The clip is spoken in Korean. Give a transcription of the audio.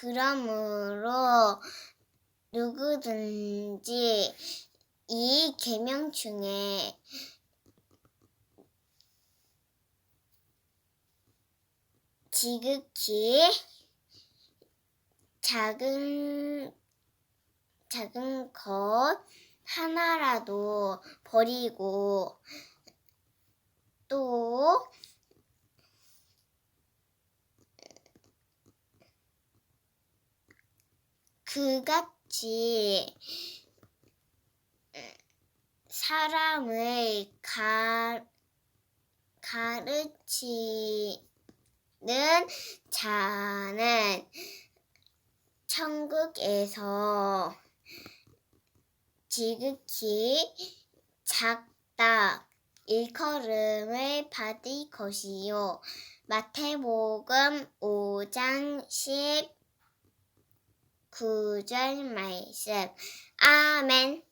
그러므로 누구든지 이 계명 중에 지극히 작은 작은 것 하나라도 버리고 그같이 사람을 가, 가르치는 자는 천국에서 지극히 작다. 일컬음을 받을 것이요. 마태복음 5장 19절 말씀. 아멘